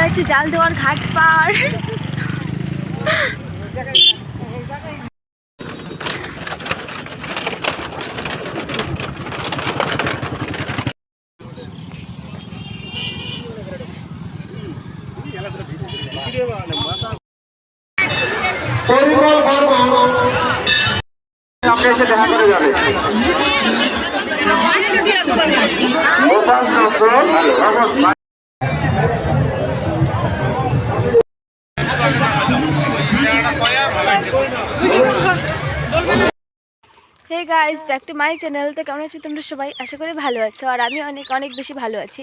এটা হচ্ছে জাল দেওয়ার ঘাট পার। এসে দেখা করে যাবে hey guys back to my channel তো কেমন আছো তোমরা সবাই? আশা করি ভালো আছো। আর আমি অনেক অনেক বেশি ভালো আছি।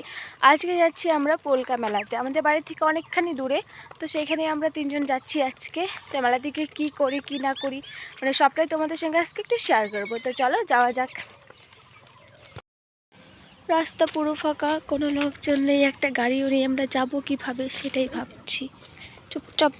আজকে যাচ্ছি আমরা পোলকা মেলাতে। আমাদের বাড়ি থেকে অনেকখানি দূরে। তো সেইখানে আমরা তিনজন যাচ্ছি আজকে। তো মেলা থেকে কী করি, কী না করি মানে সবটাই তোমাদের সঙ্গে আজকে একটু শেয়ার করব। তো চলো, যাওয়া যাক। রাস্তা পুরো ফাঁকা, কোনো লোকজন নেই, একটা গাড়ি উড়িয়ে আমরা যাব কীভাবে সেটাই ভাবছি। চুপচাপ।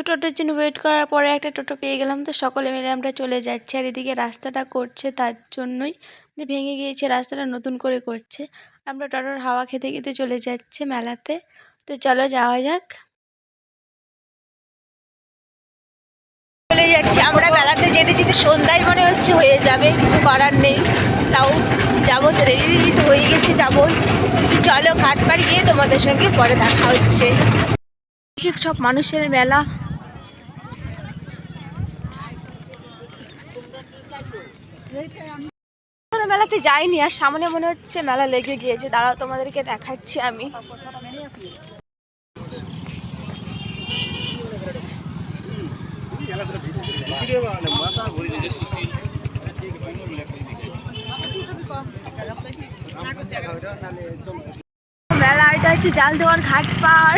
তো টোটোর জন্য ওয়েট করার পরে একটা টোটো পেয়ে গেলাম, তো সকলে মিলে আমরা চলে যাচ্ছি আর এদিকে রাস্তাটা করছে তার জন্যই। মানে ভেঙে গিয়েছে, রাস্তাটা নতুন করে করছে। আমরা টোটোর হাওয়া খেতে খেতে চলে যাচ্ছে মেলাতে। তো চলো যাওয়া যাক। চলে যাচ্ছি, আমরা মেলাতে যেতে যেতে সন্ধ্যায় মনে হচ্ছে হয়ে যাবে, কিছু করার নেই। তাও যাব তো রেডি তো হয়ে গেছে যাবোই তো চলো ঘাট পাড়ি গিয়ে তোমাদের সঙ্গে পরে দেখা হচ্ছে। সব মানুষের মেলা। এখনও মেলাতে যাইনি, আর সামনে মনে হচ্ছে মেলা লেগে গিয়েছে। দাঁড়াও, তোমাদেরকে দেখাচ্ছি আমি। মেলা, এটা হচ্ছে জাল দেওয়ার ঘাট পার।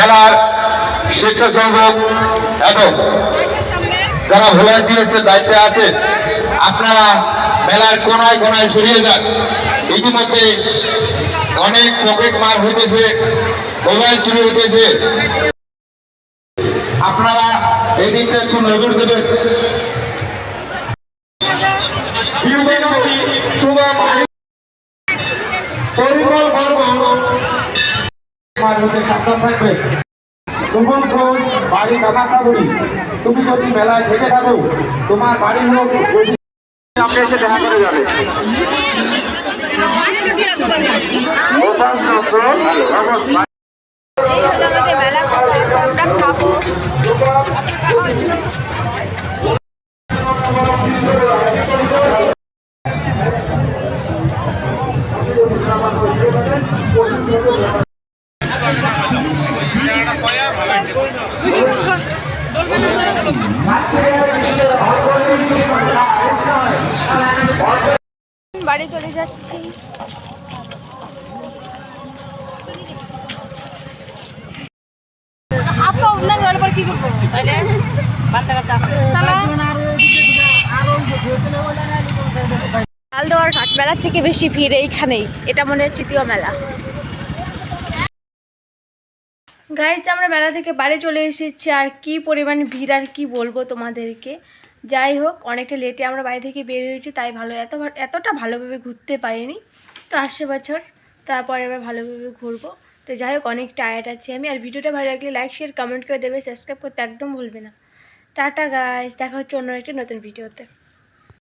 মেলার স্বেচ্ছাসেবক এবং যারা দিয়েছে, দায়িত্বে আছে, আপনারা মেলার কোনায় কোনায় সরিয়ে যান। ইতিমধ্যে অনেক পকেট মার হইতেছে, মোবাইল চুরি হইতেছে। আপনারা এই একটু নজর দেবেন। মধ্যে সাবধান থাকবে। সুমন ঘোষ, বাড়ি কামাখাগুড়ি তুমি যদি মেলায় থেকে থাকো, তোমার বাড়ির লোক এসে দেখা করে যাবে। বাড়ি চলে যাচ্ছি। হাত পা উঠলে জল পর কি করব? তাহলে বাচ্চা কাচ্চা আছে। ডাল ঘাট মেলার থেকে বেশি ভিড় এইখানেই। এটা মনে হচ্ছে তৃতীয় মেলা। গাইজ আমরা মেলা থেকে বাড়ি চলে এসেছি। আর কি পরিমাণ ভিড় আর কি বলব তোমাদেরকে? যাই হোক, অনেকটা লেটে আমরা বাড়ি থেকে বের হয়েছি, তাই ভালো, এত এতটা ভালোভাবে ঘুরতে পারিনি। তো আসছে বছর, তারপরে এবার ভালোভাবে ঘুরবো। তো যাই হোক, অনেক টায়ার্ড আছি আমি। আর ভিডিওটা ভালো লাগলে লাইক শেয়ার কমেন্ট করে দেবে। সাবস্ক্রাইব করতে একদম ভুলবে না। টাটা গাইজ দেখা হচ্ছে অন্য একটা নতুন ভিডিওতে।